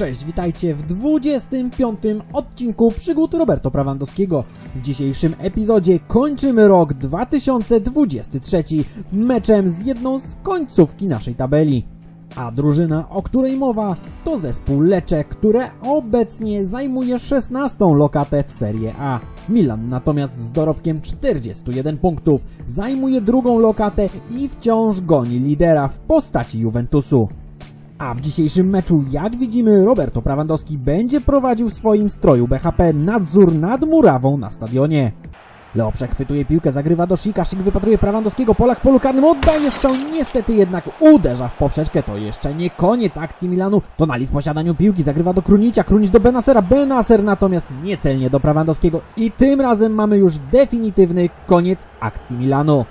Cześć, witajcie w 25. odcinku przygód Roberto Prawandowskiego. W dzisiejszym epizodzie kończymy rok 2023 meczem z jedną z końcówki naszej tabeli. A drużyna, o której mowa, to zespół Lecze, które obecnie zajmuje 16. lokatę w Serie A. Milan natomiast z dorobkiem 41 punktów zajmuje drugą lokatę i wciąż goni lidera w postaci Juventusu. A w dzisiejszym meczu, jak widzimy, Roberto Prawandowski będzie prowadził w swoim stroju BHP nadzór nad murawą na stadionie. Leo przechwytuje piłkę, zagrywa do Szyka, Szyk wypatruje Prawandowskiego, Polak w polu karnym oddaje strzał, niestety jednak uderza w poprzeczkę, to jeszcze nie koniec akcji Milanu, Tonali w posiadaniu piłki, zagrywa do Krunicia, Krunic do Benasera, Benaser natomiast niecelnie do Prawandowskiego i tym razem mamy już definitywny koniec akcji Milanu.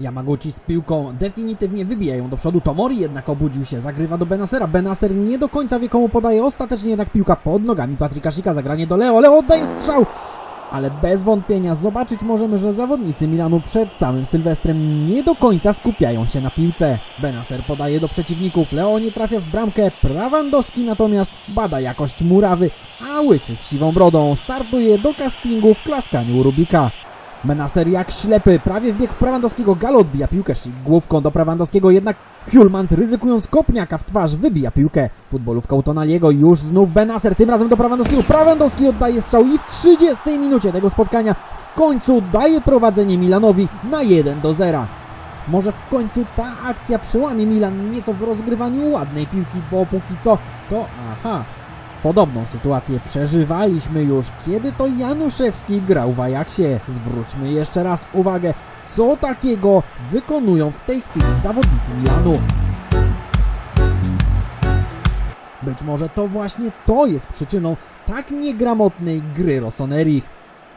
Yamaguchi z piłką definitywnie wybija ją do przodu. Tomori jednak obudził się, zagrywa do Benasera. Benaser nie do końca wie komu podaje. Ostatecznie jednak piłka pod nogami Patryka Szyka. Zagranie do Leo. Leo oddaje strzał! Ale bez wątpienia zobaczyć możemy, że zawodnicy Milanu przed samym Sylwestrem nie do końca skupiają się na piłce. Benaser podaje do przeciwników, Leo nie trafia w bramkę, Prawandowski natomiast bada jakość murawy, a Łysy z siwą brodą startuje do castingu w klaskaniu Rubika. Benaser jak ślepy, prawie wbiegł w Prawandowskiego, Galo odbija piłkę, Szyk główką do Prawandowskiego, jednak Hulmant ryzykując kopniaka w twarz wybija piłkę. Futbolówka u Tonaliego, już znów Benaser, tym razem do Prawandowskiego, Prawandowski oddaje strzał i w 30 minucie tego spotkania w końcu daje prowadzenie Milanowi na 1 do 0. Może w końcu ta akcja przełamie Milan nieco w rozgrywaniu ładnej piłki, bo póki co to aha. Podobną sytuację przeżywaliśmy już, kiedy to Januszewski grał w Ajaxie. Zwróćmy jeszcze raz uwagę, co takiego wykonują w tej chwili zawodnicy Milanu. Być może to właśnie to jest przyczyną tak niegramotnej gry Rossoneri.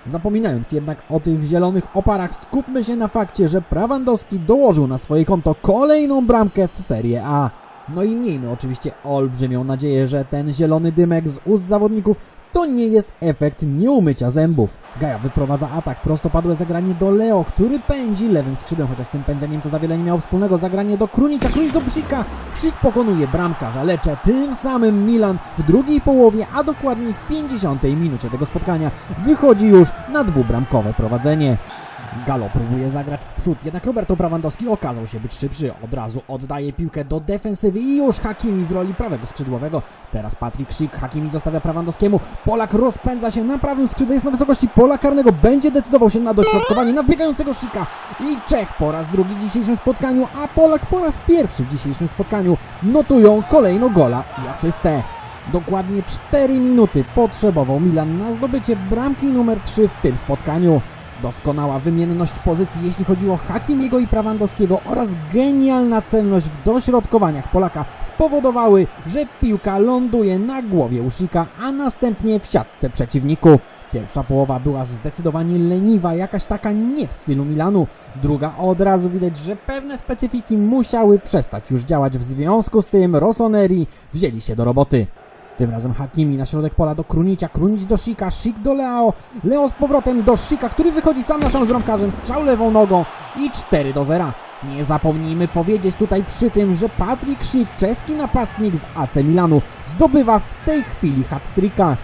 Zapominając jednak o tych zielonych oparach, skupmy się na fakcie, że Prawandowski dołożył na swoje konto kolejną bramkę w Serie A. No i miejmy oczywiście olbrzymią nadzieję, że ten zielony dymek z ust zawodników to nie jest efekt nieumycia zębów. Gaja wyprowadza atak, prostopadłe zagranie do Leo, który pędzi lewym skrzydłem, chociaż z tym pędzeniem to za wiele nie miało wspólnego. Zagranie do Krunicza, Krunic do Psika. Szyk pokonuje bramkarza Lecze, tym samym Milan w drugiej połowie, a dokładniej w 50 minucie tego spotkania wychodzi już na dwubramkowe prowadzenie. Galo próbuje zagrać w przód, jednak Roberto Prawandowski okazał się być szybszy. Od razu oddaje piłkę do defensywy i już Hakimi w roli prawego skrzydłowego. Teraz Patryk Szyk, Hakimi zostawia Prawandowskiemu. Polak rozpędza się na prawym skrzydle, jest na wysokości pola karnego. Będzie decydował się na dośrodkowanie na biegającego Szyka. I Czech po raz drugi w dzisiejszym spotkaniu, a Polak po raz pierwszy w dzisiejszym spotkaniu notują kolejno gola i asystę. Dokładnie 4 minuty potrzebował Milan na zdobycie bramki numer 3 w tym spotkaniu. Doskonała wymienność pozycji, jeśli chodzi o Hakimiego i Prawandowskiego oraz genialna celność w dośrodkowaniach Polaka spowodowały, że piłka ląduje na głowie Uszika, a następnie w siatce przeciwników. Pierwsza połowa była zdecydowanie leniwa, jakaś taka nie w stylu Milanu. Druga od razu widać, że pewne specyfiki musiały przestać już działać. W związku z tym Rossoneri wzięli się do roboty. Tym razem Hakimi na środek pola do Krunicia, Krunic do Szyka, Szyk do Leo, Leo z powrotem do Szyka, który wychodzi sam na sam z bramkarzem, strzał lewą nogą i 4 do 0. Nie zapomnijmy powiedzieć tutaj przy tym, że Patryk Szyk, czeski napastnik z AC Milanu, zdobywa w tej chwili hat-tricka.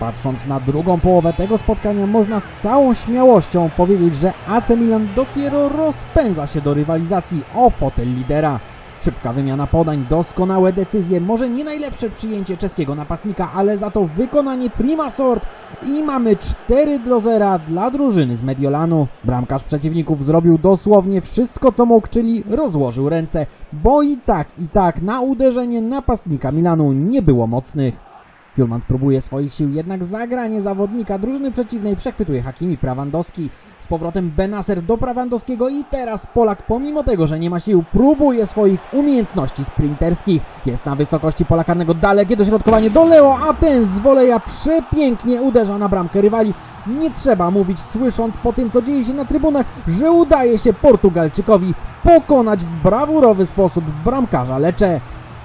Patrząc na drugą połowę tego spotkania, można z całą śmiałością powiedzieć, że AC Milan dopiero rozpędza się do rywalizacji o fotel lidera. Szybka wymiana podań, doskonałe decyzje, może nie najlepsze przyjęcie czeskiego napastnika, ale za to wykonanie prima sort i mamy 4 do 0 dla drużyny z Mediolanu. Bramkarz przeciwników zrobił dosłownie wszystko co mógł, czyli rozłożył ręce, bo i tak, i tak na uderzenie napastnika Milanu nie było mocnych. Hjulmand próbuje swoich sił, jednak zagranie zawodnika drużyny przeciwnej przechwytuje Hakimi Prawandowski. Z powrotem Benaser do Prawandowskiego i teraz Polak, pomimo tego, że nie ma sił, próbuje swoich umiejętności sprinterskich. Jest na wysokości pola karnego, dalekie dośrodkowanie do Leo, a ten z woleja przepięknie uderza na bramkę rywali. Nie trzeba mówić, słysząc po tym, co dzieje się na trybunach, że udaje się Portugalczykowi pokonać w brawurowy sposób bramkarza Lecze.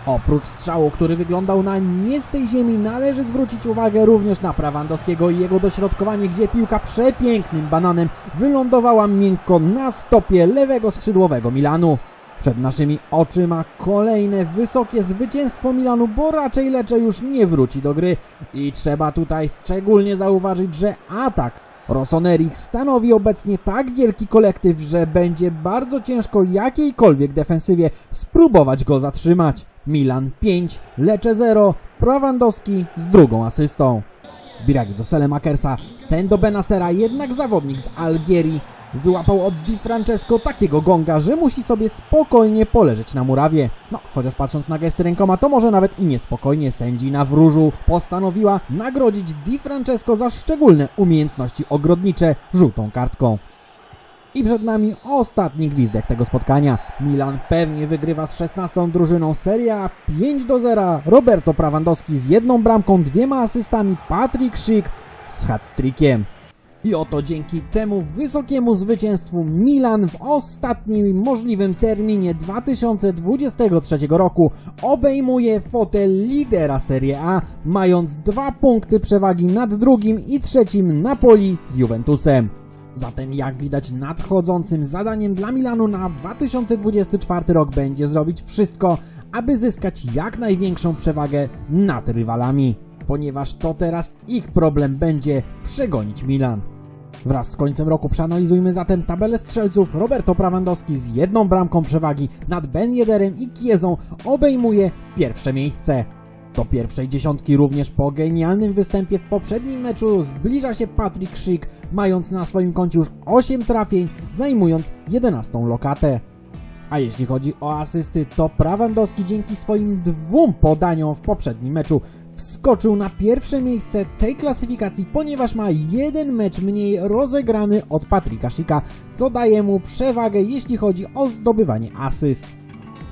Oprócz strzału, który wyglądał na nie z tej ziemi, należy zwrócić uwagę również na Prawandowskiego i jego dośrodkowanie, gdzie piłka przepięknym bananem wylądowała miękko na stopie lewego skrzydłowego Milanu. Przed naszymi oczyma kolejne wysokie zwycięstwo Milanu, bo raczej Lecce już nie wróci do gry i trzeba tutaj szczególnie zauważyć, że atak Rossoneri stanowi obecnie tak wielki kolektyw, że będzie bardzo ciężko jakiejkolwiek defensywie spróbować go zatrzymać. Milan 5, Lecce 0, Prawandowski z drugą asystą. Biragi do Selemakersa, ten do Benasera, jednak zawodnik z Algierii wyłapał od Di Francesco takiego gonga, że musi sobie spokojnie poleżeć na murawie. No, chociaż patrząc na gesty rękoma, to może nawet i niespokojnie sędzina w różu postanowiła nagrodzić Di Francesco za szczególne umiejętności ogrodnicze żółtą kartką. I przed nami ostatni gwizdek tego spotkania. Milan pewnie wygrywa z 16 drużyną Serie A 5 do 0. Roberto Prawandowski z jedną bramką, dwiema asystami, Patrick Schick z hat-trickiem. I oto dzięki temu wysokiemu zwycięstwu Milan w ostatnim możliwym terminie 2023 roku obejmuje fotel lidera Serie A, mając dwa punkty przewagi nad drugim i trzecim Napoli z Juventusem. Zatem jak widać nadchodzącym zadaniem dla Milanu na 2024 rok będzie zrobić wszystko, aby zyskać jak największą przewagę nad rywalami, ponieważ to teraz ich problem będzie przegonić Milan. Wraz z końcem roku przeanalizujmy zatem tabelę strzelców. Roberto Prawandowski z jedną bramką przewagi nad Ben i Kiezą obejmuje pierwsze miejsce. Do pierwszej dziesiątki również po genialnym występie w poprzednim meczu zbliża się Patrick Schick, mając na swoim koncie już 8 trafień, zajmując 11 lokatę. A jeśli chodzi o asysty, to Prawandowski dzięki swoim dwóm podaniom w poprzednim meczu wskoczył na pierwsze miejsce tej klasyfikacji, ponieważ ma jeden mecz mniej rozegrany od Patryka Schicka, co daje mu przewagę jeśli chodzi o zdobywanie asyst.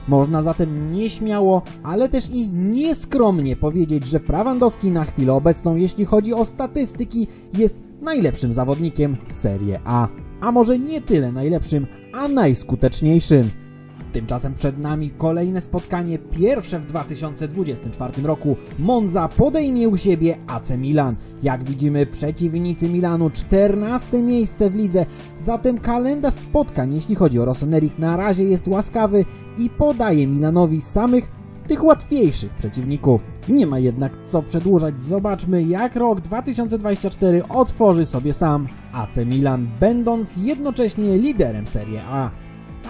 Można zatem nieśmiało, ale też i nieskromnie powiedzieć, że Prawandowski na chwilę obecną, jeśli chodzi o statystyki, jest najlepszym zawodnikiem Serie A. A może nie tyle najlepszym, a najskuteczniejszym. Tymczasem przed nami kolejne spotkanie, pierwsze w 2024 roku. Monza podejmie u siebie AC Milan. Jak widzimy, przeciwnicy Milanu 14 miejsce w lidze, zatem kalendarz spotkań, jeśli chodzi o Rossoneri, na razie jest łaskawy i podaje Milanowi samych tych łatwiejszych przeciwników. Nie ma jednak co przedłużać, zobaczmy jak rok 2024 otworzy sobie sam AC Milan, będąc jednocześnie liderem Serie A.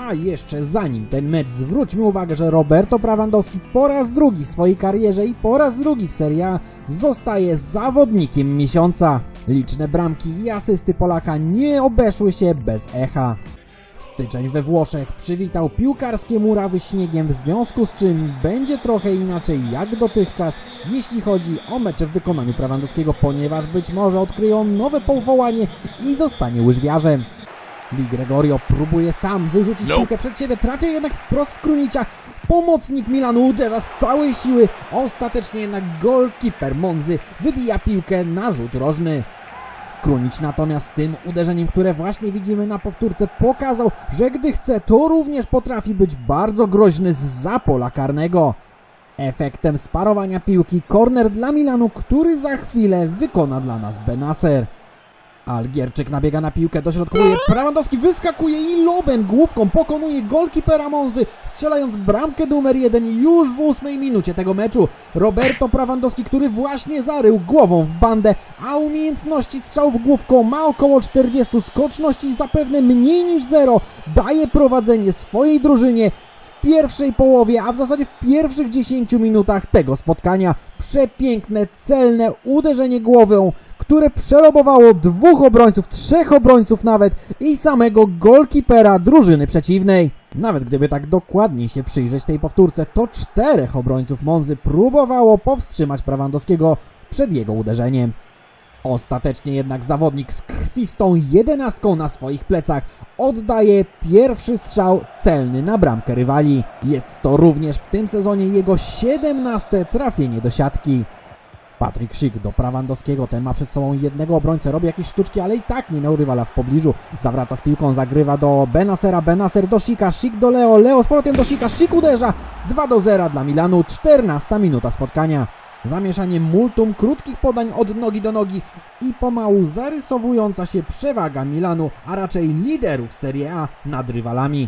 A jeszcze zanim ten mecz zwróćmy uwagę, że Roberto Prawandowski po raz drugi w swojej karierze i po raz drugi w Serie A zostaje zawodnikiem miesiąca. Liczne bramki i asysty Polaka nie obeszły się bez echa. Styczeń we Włoszech przywitał piłkarskie murawy śniegiem, w związku z czym będzie trochę inaczej jak dotychczas, jeśli chodzi o mecze w wykonaniu Prawandowskiego, ponieważ być może odkryją nowe powołanie i zostanie łyżwiarzem. Di Gregorio próbuje sam wyrzucić piłkę przed siebie, trafia jednak wprost w Krunicia. Pomocnik Milanu uderza z całej siły, ostatecznie jednak golkiper Monzy wybija piłkę na rzut rożny. Krunić natomiast tym uderzeniem, które właśnie widzimy na powtórce, pokazał, że gdy chce, to również potrafi być bardzo groźny z za pola karnego. Efektem sparowania piłki korner dla Milanu, który za chwilę wykona dla nas Benacer. Algierczyk nabiega na piłkę, dośrodkowuje, Prawandowski wyskakuje i lobem główką pokonuje golkipera Monzy, strzelając bramkę numer jeden już w ósmej minucie tego meczu. Roberto Prawandowski, który właśnie zarył głową w bandę, a umiejętności strzałów główką ma około 40, skoczności zapewne mniej niż zero, daje prowadzenie swojej drużynie pierwszej połowie, a w zasadzie w pierwszych 10 minutach tego spotkania. Przepiękne, celne uderzenie głową, które przelobowało dwóch obrońców, trzech obrońców nawet i samego golkipera drużyny przeciwnej. Nawet gdyby tak dokładniej się przyjrzeć tej powtórce, to czterech obrońców Monzy próbowało powstrzymać Prawandowskiego przed jego uderzeniem. Ostatecznie jednak zawodnik z krwistą jedenastką na swoich plecach oddaje pierwszy strzał celny na bramkę rywali. Jest to również w tym sezonie jego 17 trafienie do siatki. Patryk Szyk do Prawandowskiego, ten ma przed sobą jednego obrońcę, robi jakieś sztuczki, ale i tak nie miał rywala w pobliżu. Zawraca z piłką, zagrywa do Benasera, Benaser do Sika, Sik do Leo, Leo z powrotem do Sika, Sik uderza, 2 do 0 dla Milanu, 14 minuta spotkania. Zamieszanie multum krótkich podań od nogi do nogi i pomału zarysowująca się przewaga Milanu, a raczej liderów Serie A nad rywalami.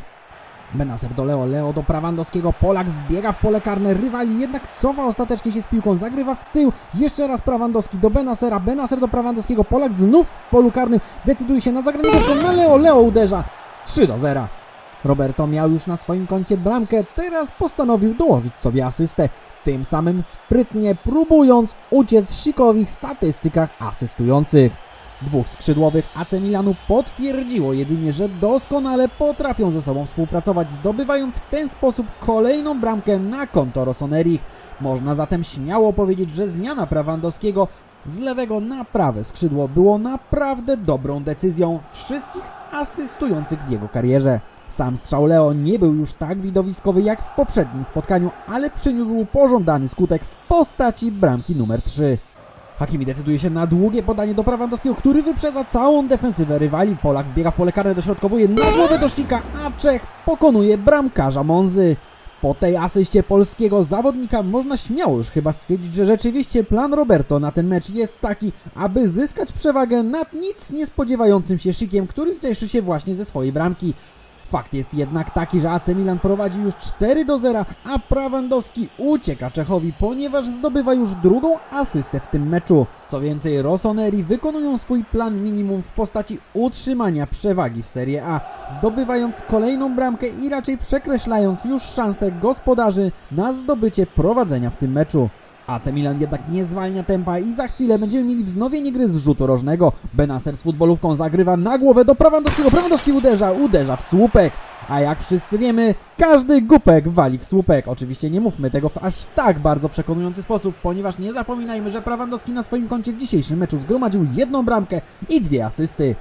Benacer do Leo, Leo do Prawandowskiego, Polak wbiega w pole karne, rywali jednak cofa ostatecznie się z piłką, zagrywa w tył, jeszcze raz Prawandowski do Benacera, Benacer do Prawandowskiego, Polak znów w polu karnym, decyduje się na zagranie piłką na Leo, Leo uderza 3 do 0. Roberto miał już na swoim koncie bramkę, teraz postanowił dołożyć sobie asystę, tym samym sprytnie próbując uciec Sikowi w statystykach asystujących. Dwóch skrzydłowych AC Milanu potwierdziło jedynie, że doskonale potrafią ze sobą współpracować, zdobywając w ten sposób kolejną bramkę na konto Rossonerich. Można zatem śmiało powiedzieć, że zmiana Prawandowskiego z lewego na prawe skrzydło było naprawdę dobrą decyzją wszystkich asystujących w jego karierze. Sam strzał Leo nie był już tak widowiskowy jak w poprzednim spotkaniu, ale przyniósł pożądany skutek w postaci bramki numer 3. Hakimi decyduje się na długie podanie do Prawandowskiego, który wyprzedza całą defensywę rywali. Polak wbiega w pole karne, dośrodkowuje na głowę do Sika, a Czech pokonuje bramkarza Monzy. Po tej asyście polskiego zawodnika można śmiało już chyba stwierdzić, że rzeczywiście plan Roberto na ten mecz jest taki, aby zyskać przewagę nad nic nie spodziewającym się Szykiem, który cieszy się właśnie ze swojej bramki. Fakt jest jednak taki, że AC Milan prowadzi już 4 do 0, a Prawandowski ucieka Czechowi, ponieważ zdobywa już drugą asystę w tym meczu. Co więcej, Rossoneri wykonują swój plan minimum w postaci utrzymania przewagi w Serie A, zdobywając kolejną bramkę i raczej przekreślając już szanse gospodarzy na zdobycie prowadzenia w tym meczu. AC Milan jednak nie zwalnia tempa i za chwilę będziemy mieli wznowienie gry z rzutu rożnego. Benacer z futbolówką zagrywa na głowę do Prawandowskiego. Prawandowski uderza, uderza w słupek. A jak wszyscy wiemy, każdy głupek wali w słupek. Oczywiście nie mówmy tego w aż tak bardzo przekonujący sposób, ponieważ nie zapominajmy, że Prawandowski na swoim koncie w dzisiejszym meczu zgromadził jedną bramkę i dwie asysty.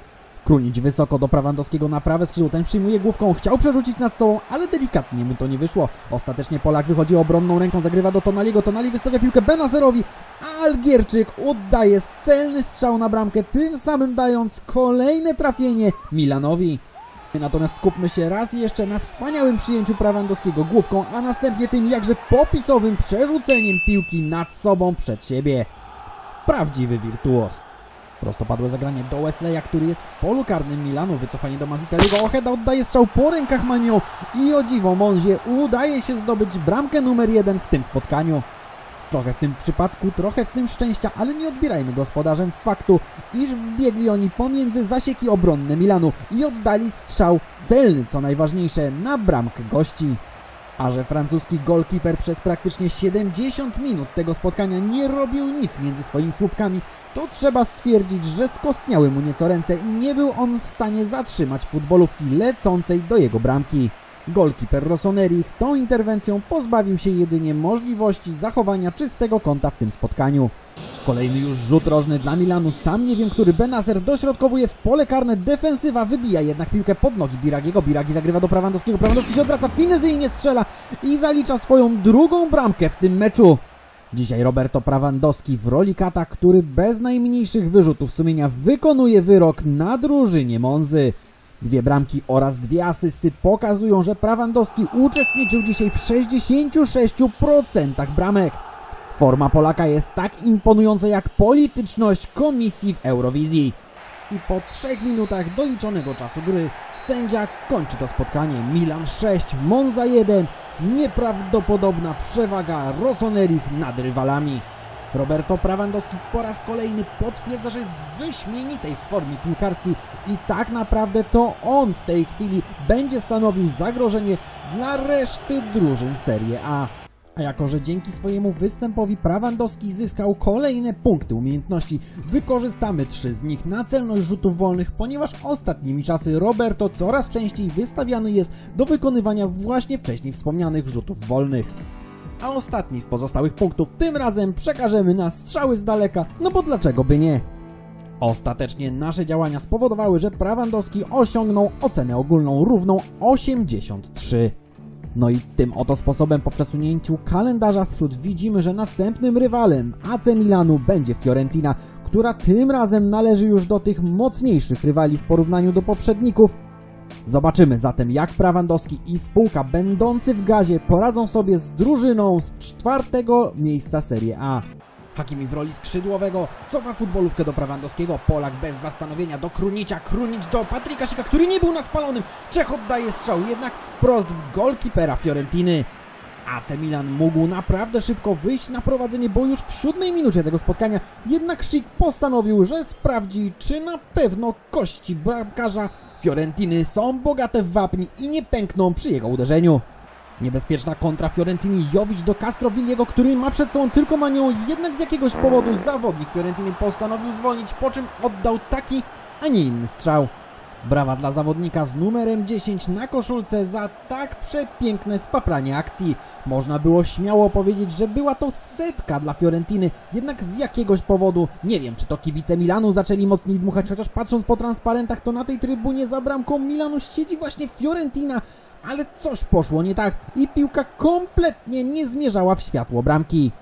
Krunić wysoko do Prawandowskiego na prawe skrzydło, ten przyjmuje główką, chciał przerzucić nad sobą, ale delikatnie mu to nie wyszło. Ostatecznie Polak wychodzi obronną ręką, zagrywa do Tonaliego, Tonali wystawia piłkę Benacerowi, a Algierczyk oddaje celny strzał na bramkę, tym samym dając kolejne trafienie Milanowi. Natomiast skupmy się raz jeszcze na wspaniałym przyjęciu Prawandowskiego główką, a następnie tym jakże popisowym przerzuceniem piłki nad sobą przed siebie. Prawdziwy wirtuoz. Prostopadłe zagranie do Wesleya, który jest w polu karnym Milanu. Wycofanie do Maziteliego. Ocheda oddaje strzał po rękach Manią i o dziwo Monzie udaje się zdobyć bramkę numer jeden w tym spotkaniu. Trochę w tym przypadku, trochę w tym szczęścia, ale nie odbierajmy gospodarzem faktu, iż wbiegli oni pomiędzy zasieki obronne Milanu i oddali strzał celny, co najważniejsze, na bramkę gości. A że francuski golkiper przez praktycznie 70 minut tego spotkania nie robił nic między swoimi słupkami, to trzeba stwierdzić, że skostniały mu nieco ręce i nie był on w stanie zatrzymać futbolówki lecącej do jego bramki. Golkiper Rossonerich tą interwencją pozbawił się jedynie możliwości zachowania czystego kąta w tym spotkaniu. Kolejny już rzut rożny dla Milanu, sam nie wiem, który Benacer dośrodkowuje w pole karne, defensywa wybija jednak piłkę pod nogi Biragiego, Biragi zagrywa do Prawandowskiego, Prawandowski się odwraca, finezyjnie strzela i zalicza swoją drugą bramkę w tym meczu. Dzisiaj Roberto Prawandowski w roli kata, który bez najmniejszych wyrzutów sumienia wykonuje wyrok na drużynie Monzy. Dwie bramki oraz dwie asysty pokazują, że Prawandowski uczestniczył dzisiaj w 66% bramek. Forma Polaka jest tak imponująca jak polityczność komisji w Eurowizji. I po trzech minutach doliczonego czasu gry sędzia kończy to spotkanie. Milan 6, Monza 1. Nieprawdopodobna przewaga Rossonerich nad rywalami. Roberto Prawandowski po raz kolejny potwierdza, że jest w wyśmienitej formie piłkarskiej i tak naprawdę to on w tej chwili będzie stanowił zagrożenie dla reszty drużyn Serie A. A jako, że dzięki swojemu występowi Prawandowski zyskał kolejne punkty umiejętności, wykorzystamy trzy z nich na celność rzutów wolnych, ponieważ ostatnimi czasy Roberto coraz częściej wystawiany jest do wykonywania właśnie wcześniej wspomnianych rzutów wolnych. A ostatni z pozostałych punktów tym razem przekażemy na strzały z daleka, no bo dlaczego by nie? Ostatecznie nasze działania spowodowały, że Prawandowski osiągnął ocenę ogólną równą 83. No i tym oto sposobem po przesunięciu kalendarza w przód widzimy, że następnym rywalem AC Milanu będzie Fiorentina, która tym razem należy już do tych mocniejszych rywali w porównaniu do poprzedników. Zobaczymy zatem jak Prawandowski i spółka będący w gazie poradzą sobie z drużyną z czwartego miejsca Serie A. Hakimi w roli skrzydłowego, cofa futbolówkę do Prawandowskiego, Polak bez zastanowienia do Krunicia, Krunić do Patryka Szyka, który nie był na spalonym, Czech oddaje strzał, jednak wprost w golkipera Fiorentiny. AC Milan mógł naprawdę szybko wyjść na prowadzenie, bo już w siódmej minucie tego spotkania jednak Szyk postanowił, że sprawdzi, czy na pewno kości bramkarza Fiorentiny są bogate w wapni i nie pękną przy jego uderzeniu. Niebezpieczna kontra Fiorentini Jovic do Castrovilliego, który ma przed sobą tylko manią, jednak z jakiegoś powodu zawodnik Fiorentiny postanowił zwolnić, po czym oddał taki, a nie inny strzał. Brawa dla zawodnika z numerem 10 na koszulce za tak przepiękne spapranie akcji. Można było śmiało powiedzieć, że była to setka dla Fiorentiny, jednak z jakiegoś powodu, nie wiem czy to kibice Milanu zaczęli mocniej dmuchać, chociaż patrząc po transparentach to na tej trybunie za bramką Milanu siedzi właśnie Fiorentina, ale coś poszło nie tak i piłka kompletnie nie zmierzała w światło bramki.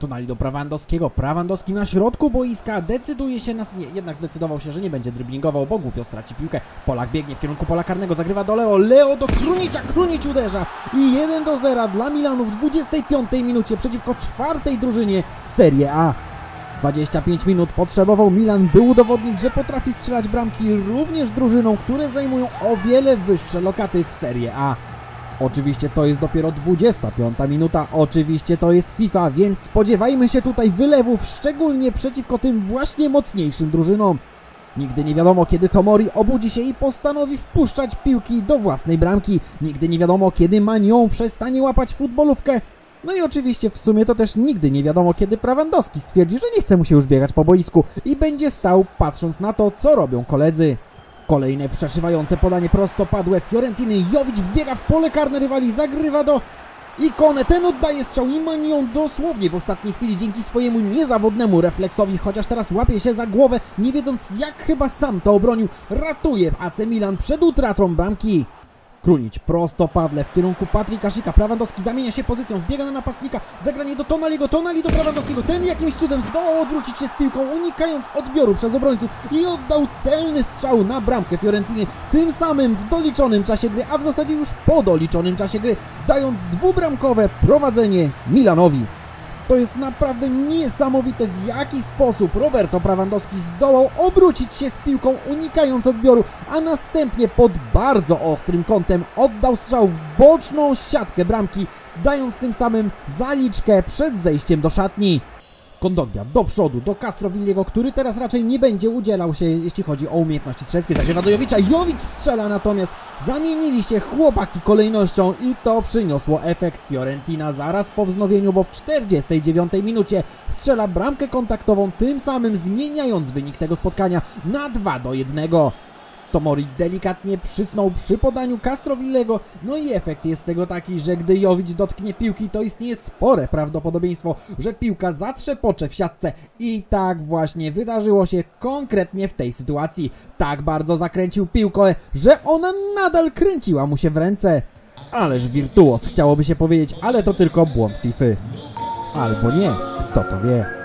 Tonali do Prawandowskiego. Prawandowski na środku boiska decyduje się na... Nie, jednak zdecydował się, że nie będzie dryblingował, bo głupio straci piłkę. Polak biegnie w kierunku pola karnego, zagrywa do Leo. Leo do Krunicia, Krunic uderza. I 1 do 0 dla Milanu w 25 minucie przeciwko czwartej drużynie Serie A. 25 minut potrzebował Milan, by udowodnić, że potrafi strzelać bramki również drużynom, które zajmują o wiele wyższe lokaty w Serie A. Oczywiście to jest dopiero 25 minuta, oczywiście to jest FIFA, więc spodziewajmy się tutaj wylewów, szczególnie przeciwko tym właśnie mocniejszym drużynom. Nigdy nie wiadomo, kiedy Tomori obudzi się i postanowi wpuszczać piłki do własnej bramki. Nigdy nie wiadomo, kiedy Manią przestanie łapać futbolówkę. No i oczywiście w sumie to też nigdy nie wiadomo, kiedy Prawandowski stwierdzi, że nie chce mu się już biegać po boisku i będzie stał patrząc na to, co robią koledzy. Kolejne przeszywające podanie prostopadłe Fiorentiny. Jowic wbiega w pole karne rywali, zagrywa do Ikone. Ten oddaje strzał i Manion dosłownie w ostatniej chwili dzięki swojemu niezawodnemu refleksowi, chociaż teraz łapie się za głowę, nie wiedząc jak chyba sam to obronił, ratuje AC Milan przed utratą bramki. Krunić prostopadle w kierunku Patryka Szyka. Prawandowski zamienia się pozycją, wbiega na napastnika, zagranie do Tonaliego, Tonali do Prawandowskiego. Ten jakimś cudem zdołał odwrócić się z piłką, unikając odbioru przez obrońców i oddał celny strzał na bramkę Fiorentiny. Tym samym w doliczonym czasie gry, a w zasadzie już po doliczonym czasie gry, dając dwubramkowe prowadzenie Milanowi. To jest naprawdę niesamowite w jaki sposób Roberto Prawandowski zdołał obrócić się z piłką unikając odbioru, a następnie pod bardzo ostrym kątem oddał strzał w boczną siatkę bramki, dając tym samym zaliczkę przed zejściem do szatni. Kondogbia do przodu, do Castrovilliego, który teraz raczej nie będzie udzielał się, jeśli chodzi o umiejętności strzeleckie. Zagrywa do Jowicza, Jowicz strzela natomiast. Zamienili się chłopaki kolejnością i to przyniosło efekt. Fiorentina zaraz po wznowieniu, bo w 49 minucie strzela bramkę kontaktową, tym samym zmieniając wynik tego spotkania na 2 do 1. Tomori delikatnie przysnął przy podaniu Castrowillego, no i efekt jest tego taki, że gdy Jowic dotknie piłki, to istnieje spore prawdopodobieństwo, że piłka zatrzepocze w siatce i tak właśnie wydarzyło się konkretnie w tej sytuacji. Tak bardzo zakręcił piłkę, że ona nadal kręciła mu się w ręce. Ależ wirtuos, chciałoby się powiedzieć, ale to tylko błąd Fify. Albo nie, kto to wie.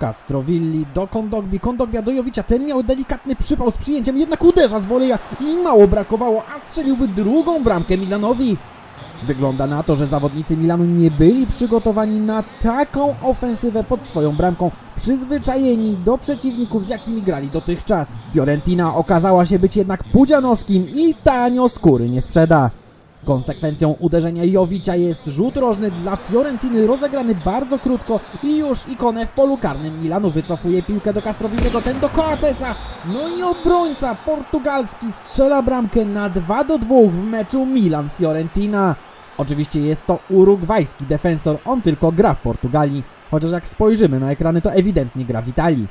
Castrovilli do Kondogbi, Kondogbia do Jowicza, ten miał delikatny przypał z przyjęciem, jednak uderza z woleja i mało brakowało, a strzeliłby drugą bramkę Milanowi. Wygląda na to, że zawodnicy Milanu nie byli przygotowani na taką ofensywę pod swoją bramką, przyzwyczajeni do przeciwników, z jakimi grali dotychczas. Fiorentina okazała się być jednak pudzianowskim i tanio skóry nie sprzeda. Konsekwencją uderzenia Jowicza jest rzut rożny dla Fiorentiny, rozegrany bardzo krótko i już ikonę w polu karnym Milanu wycofuje piłkę do Castrowitego, ten do Coatesa. No i obrońca portugalski strzela bramkę na 2 do 2 w meczu Milan-Fiorentina. Oczywiście jest to urugwajski defensor, on tylko gra w Portugalii, chociaż jak spojrzymy na ekrany to ewidentnie gra w Italii.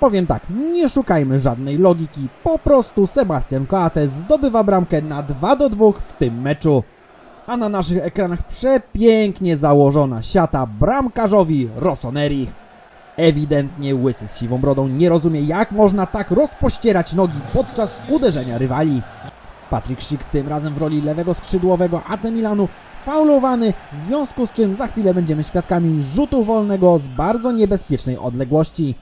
Powiem tak, nie szukajmy żadnej logiki, po prostu Sebastian Coates zdobywa bramkę na 2 do 2 w tym meczu. A na naszych ekranach przepięknie założona siata bramkarzowi Rossoneri. Ewidentnie łysy z siwą brodą nie rozumie jak można tak rozpościerać nogi podczas uderzenia rywali. Patryk Szyk tym razem w roli lewego skrzydłowego AC Milanu faulowany, w związku z czym za chwilę będziemy świadkami rzutu wolnego z bardzo niebezpiecznej odległości.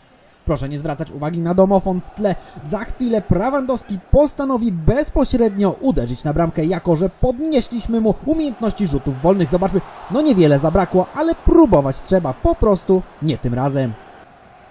Proszę nie zwracać uwagi na domofon w tle. Za chwilę Prawandowski postanowi bezpośrednio uderzyć na bramkę, jako że podnieśliśmy mu umiejętności rzutów wolnych. Zobaczmy, no niewiele zabrakło, ale próbować trzeba po prostu nie tym razem.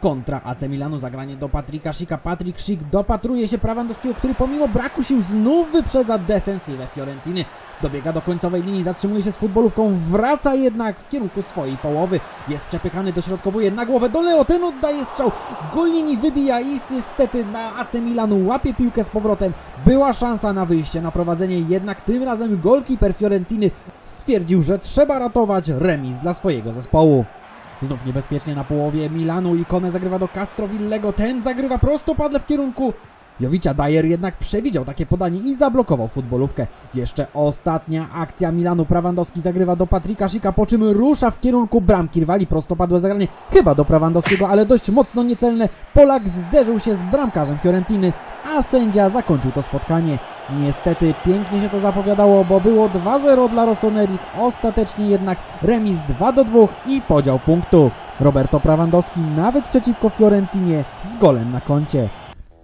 Kontra AC Milanu, zagranie do Patryka Szyka. Patryk Szyk dopatruje się Prawandowskiego, który pomimo braku sił znów wyprzedza defensywę Fiorentiny. Dobiega do końcowej linii, zatrzymuje się z futbolówką, wraca jednak w kierunku swojej połowy. Jest przepychany, dośrodkowuje na głowę do Leo, ten oddaje strzał. Golnini wybija i niestety na AC Milanu łapie piłkę z powrotem. Była szansa na wyjście, na prowadzenie, jednak tym razem golkiper Fiorentiny stwierdził, że trzeba ratować remis dla swojego zespołu. Znów niebezpiecznie na połowie Milanu i Kone zagrywa do Castrovillego. Ten zagrywa prostopadle w kierunku Jowicia Dyer jednak przewidział takie podanie i zablokował futbolówkę. Jeszcze ostatnia akcja Milanu. Prawandowski zagrywa do Patryka Szyka, po czym rusza w kierunku bramki. Rywali prostopadłe zagranie chyba do Prawandowskiego, ale dość mocno niecelne. Polak zderzył się z bramkarzem Fiorentiny, a sędzia zakończył to spotkanie. Niestety pięknie się to zapowiadało, bo było 2-0 dla Rossoneri. Ostatecznie jednak remis 2-2 i podział punktów. Roberto Prawandowski nawet przeciwko Fiorentinie z golem na koncie.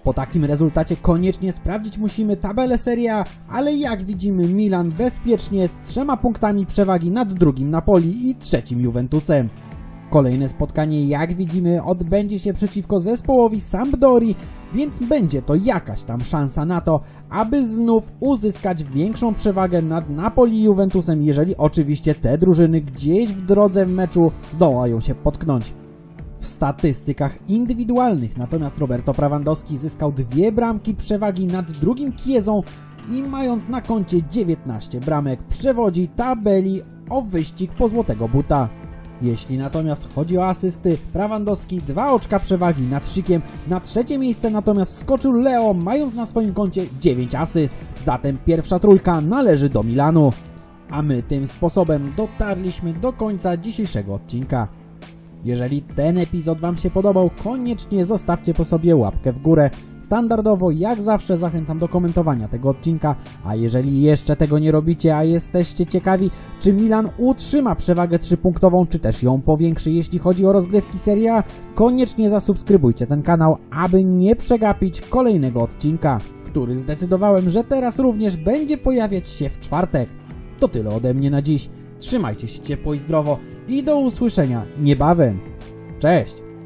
Po takim rezultacie koniecznie sprawdzić musimy tabelę Serie ale jak widzimy Milan bezpiecznie z trzema punktami przewagi nad drugim Napoli i trzecim Juventusem. Kolejne spotkanie, jak widzimy, odbędzie się przeciwko zespołowi Sampdori, więc będzie to jakaś tam szansa na to, aby znów uzyskać większą przewagę nad Napoli i Juventusem, jeżeli oczywiście te drużyny gdzieś w drodze w meczu zdołają się potknąć. W statystykach indywidualnych natomiast Roberto Prawandowski zyskał dwie bramki przewagi nad drugim Kiezą i mając na koncie 19 bramek przewodzi tabeli o wyścig po złotego buta. Jeśli natomiast chodzi o asysty, Prawandowski dwa oczka przewagi nad Szykiem, na trzecie miejsce natomiast wskoczył Leo, mając na swoim koncie 9 asyst, zatem pierwsza trójka należy do Milanu. A my tym sposobem dotarliśmy do końca dzisiejszego odcinka. Jeżeli ten epizod Wam się podobał, koniecznie zostawcie po sobie łapkę w górę. Standardowo, jak zawsze, zachęcam do komentowania tego odcinka. A jeżeli jeszcze tego nie robicie, a jesteście ciekawi, czy Milan utrzyma przewagę 3-punktową, czy też ją powiększy, jeśli chodzi o rozgrywki Serie A, koniecznie zasubskrybujcie ten kanał, aby nie przegapić kolejnego odcinka, który zdecydowałem, że teraz również będzie pojawiać się w czwartek. To tyle ode mnie na dziś. Trzymajcie się ciepło i zdrowo i do usłyszenia niebawem. Cześć!